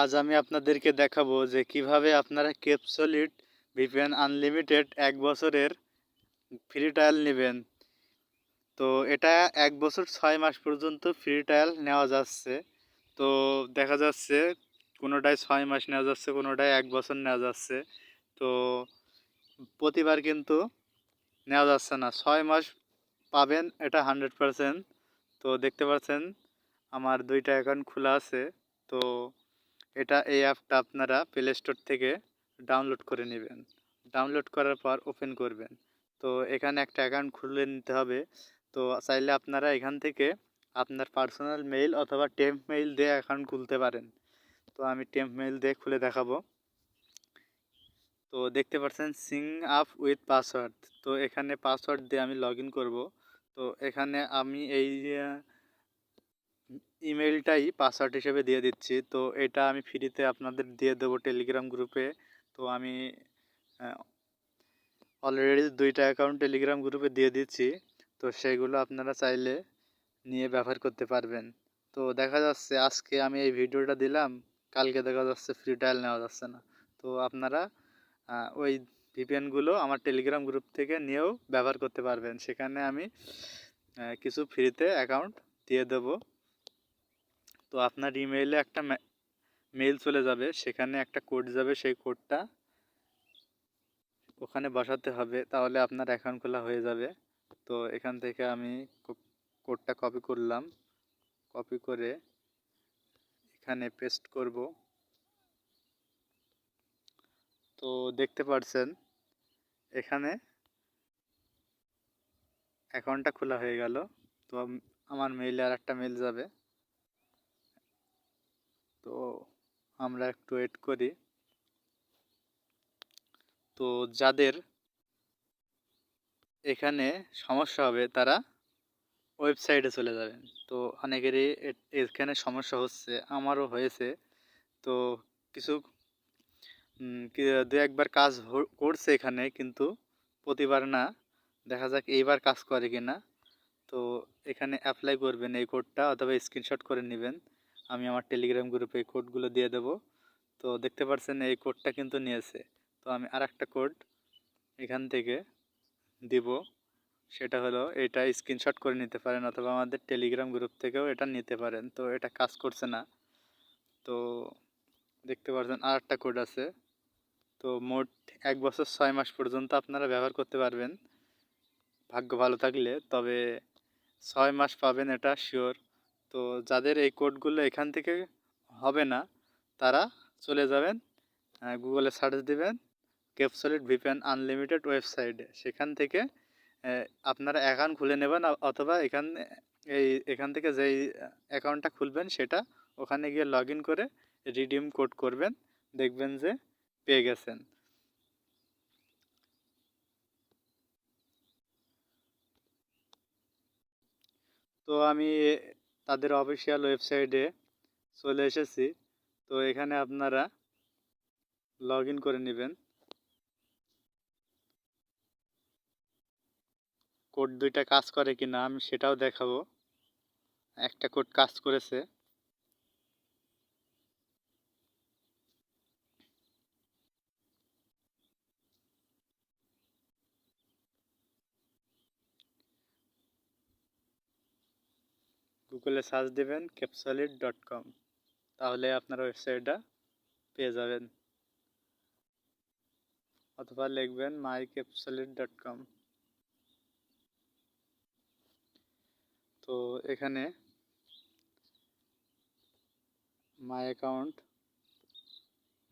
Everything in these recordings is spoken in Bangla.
আজ আমি আপনাদেরকে দেখাবো যে কীভাবে আপনারা ক্যাপসলিট ভিপিএন আনলিমিটেড এক বছরের ফ্রি ট্রায়াল নেবেন। তো এটা এক বছর ছয় মাস পর্যন্ত ফ্রি ট্রায়াল নেওয়া যাচ্ছে। তো দেখা যাচ্ছে কোনোটায় ছয় মাস নেওয়া যাচ্ছে, কোনোটায় এক বছর নেওয়া যাচ্ছে। তো প্রতিবার কিন্তু নেওয়া যাচ্ছে না। ছয় মাস পাবেন, এটা হান্ড্রেড পারসেন্ট। তো দেখতে পাচ্ছেন, আমার দুইটা অ্যাকাউন্ট খোলা আছে। তো এটা এই অ্যাপটা আপনারা প্লে স্টোর থেকে ডাউনলোড করে নেবেন। ডাউনলোড করার পর ওপেন করবেন। তো এখানে একটা অ্যাকাউন্ট খুলে নিতে হবে। তো চাইলে আপনারা এখান থেকে আপনার পার্সোনাল মেইল অথবা টেম্প মেইল দিয়ে অ্যাকাউন্ট খুলতে পারেন। তো আমি টেম্প মেইল দিয়ে খুলে দেখাবো। তো দেখতে পাচ্ছেন সিং আপ উইথ পাসওয়ার্ড তো এখানে পাসওয়ার্ড দিয়ে আমি লগ ইন করব। তো এখানে আমি এই ইমেলটাই পাসওয়ার্ড হিসেবে দিয়ে দিচ্ছি। তো এটা আমি ফ্রিতে আপনাদের দিয়ে দেবো টেলিগ্রাম গ্রুপে তো আমি অলরেডি দুইটা অ্যাকাউন্ট টেলিগ্রাম গ্রুপে দিয়ে দিচ্ছি। তো সেগুলো আপনারা চাইলে নিয়ে ব্যবহার করতে পারবেন। তো দেখা যাচ্ছে আজকে আমি এই ভিডিওটা দিলাম, কালকে দেখা যাচ্ছে ফ্রি ট্রায়াল নেওয়া যাচ্ছে না। তো আপনারা ওই ভিপিএনগুলো আমার টেলিগ্রাম গ্রুপ থেকে নিয়েও ব্যবহার করতে পারবেন। সেখানে আমি কিছু ফ্রিতে অ্যাকাউন্ট দিয়ে দেবো। তো আপনার ইমেইলে একটা মেইল চলে যাবে, সেখানে একটা কোড যাবে, সেই কোডটা ওখানে বসাতে হবে, তাহলে আপনার অ্যাকাউন্ট খোলা হয়ে যাবে। তো এখান থেকে আমি কোডটা কপি করলাম কপি করে এখানে পেস্ট করব। তো দেখতে পাচ্ছেন এখানে অ্যাকাউন্টটা খোলা হয়ে গেল। তো আমার মেইলে আর একটা মেইল যাবে। তো আমরা একটু ওয়েট করি। তো যাদের এখানে সমস্যা হবে, তারা ওয়েবসাইটে চলে যাবেন। তো অনেকেরই এখানে সমস্যা হচ্ছে, আমারও হয়েছে। তো কিছু দু একবার কাজ করছে এখানে, কিন্তু প্রতিবার না, দেখা যাক এইবার কাজ করে কি না তো এখানে অ্যাপ্লাই করবেন এই কোডটা অথবা স্ক্রিনশট করে নেবেন। আমি আমার টেলিগ্রাম গ্রুপে এই কোডগুলো দিয়ে দেব। তো দেখতে পাচ্ছেন এই কোডটা কিন্তু নিয়েছে। তো আমি আর একটা কোড এখান থেকে দিব। সেটা হলো এটা স্ক্রিনশট করে নিতে পারেন অথবা আমাদের টেলিগ্রাম গ্রুপ থেকেও এটা নিতে পারেন। তো এটা কাজ করছে না। তো দেখতে পাচ্ছেন আর একটা কোড আছে। তো মোট এক বছর ছয় মাস পর্যন্ত আপনারা ব্যবহার করতে পারবেন। ভাগ্য ভালো থাকলে, তবে ছয় মাস পাবেন এটা শিওর তো যাদের এই কোডগুলো এখান থেকে হবে না, তারা চলে যাবেন গুগলে সার্চ দিবেন ক্যাপসলিট ভিপিএন আনলিমিটেড ওয়েবসাইটে সেখান থেকে আপনারা অ্যাকাউন্ট খুলে নেবেন অথবা এখান, এই, এখান থেকে যেই অ্যাকাউন্টটা খুলবেন, সেটা ওখানে গিয়ে লগ করে রিডিম কোড করবেন, দেখবেন যে পেয়ে গেছেন। তো আমি তাদের অফিসিয়াল ওয়েবসাইটে চলে এসেছি। তো এখানে আপনারা লগ করে নেবেন। কোড দুইটা কাজ করে কি না আমি সেটাও দেখাবো। একটা কোড কাজ করেছে। গুগলে সার্চ দেবেন ক্যাপসলিট ডট কম তাহলে আপনার ওয়েবসাইটটা পেয়ে যাবেন। অথবা লিখবেন মাই ক্যাপসলিট ডট কম তো এখানে মাই অ্যাকাউন্ট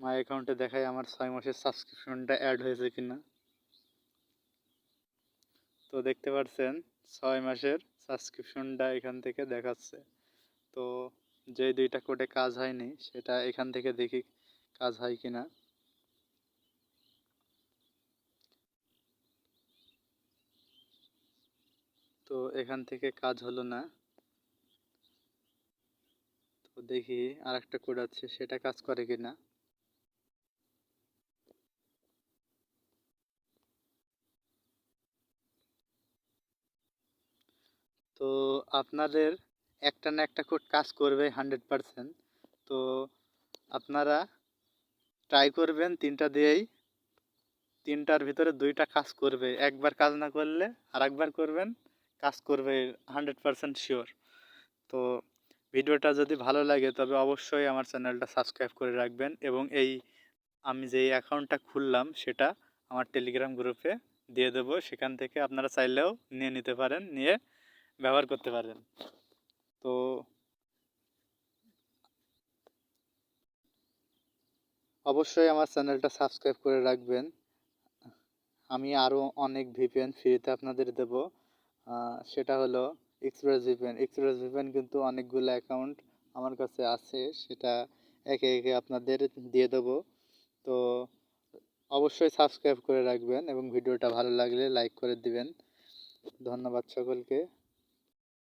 মাই অ্যাকাউন্টে দেখায় আমার ছয় মাসের সাবস্ক্রিপশনটা অ্যাড হয়েছে কিনা। তো দেখতে পাচ্ছেন, ছয় মাসের সাবস্ক্রিপশনটা এখান থেকে দেখাচ্ছে। তো যে দুইটা কোডে কাজ হয়নি, সেটা এখান থেকে দেখি কাজ হয় কি না তো এখান থেকে কাজ হলো না। তো দেখি আর একটা কোড আছে, সেটা কাজ করে কি না তো আপনাদের একটা না একটা কোড কাজ করবে হান্ড্রেড পারসেন্ট। তো আপনারা ট্রাই করবেন তিনটা দিয়েই। তিনটার ভিতরে দুইটা কাজ করবে। একবার কাজ না করলে আর একবার করবেন, কাজ করবে হান্ড্রেড পারসেন্ট শিওর তো ভিডিওটা যদি ভালো লাগে তবে অবশ্যই আমার চ্যানেলটা সাবস্ক্রাইব করে রাখবেন এবং এই আমি যে অ্যাকাউন্টটা খুললাম সেটা আমার টেলিগ্রাম গ্রুপে দিয়ে দেবো। সেখান থেকে আপনারা চাইলেও নিয়ে নিতে পারেন, নিয়ে ব্যবহার করতে পারেন তো অবশ্যই আমার চ্যানেলটা সাবস্ক্রাইব করে রাখবেন। আমি আরও অনেক ভিপিএন ফ্রিতে আপনাদের দেব। সেটা হলো এক্সপ্রেস ভিপিএন এক্সপ্রেস ভিপিএন কিন্তু অনেকগুলো অ্যাকাউন্ট আমার কাছে আছে, সেটা একে একে আপনাদের দিয়ে দেব। তো অবশ্যই সাবস্ক্রাইব করে রাখবেন এবং ভিডিওটা ভালো লাগলে লাইক করে দিবেন। ধন্যবাদ সকলকে।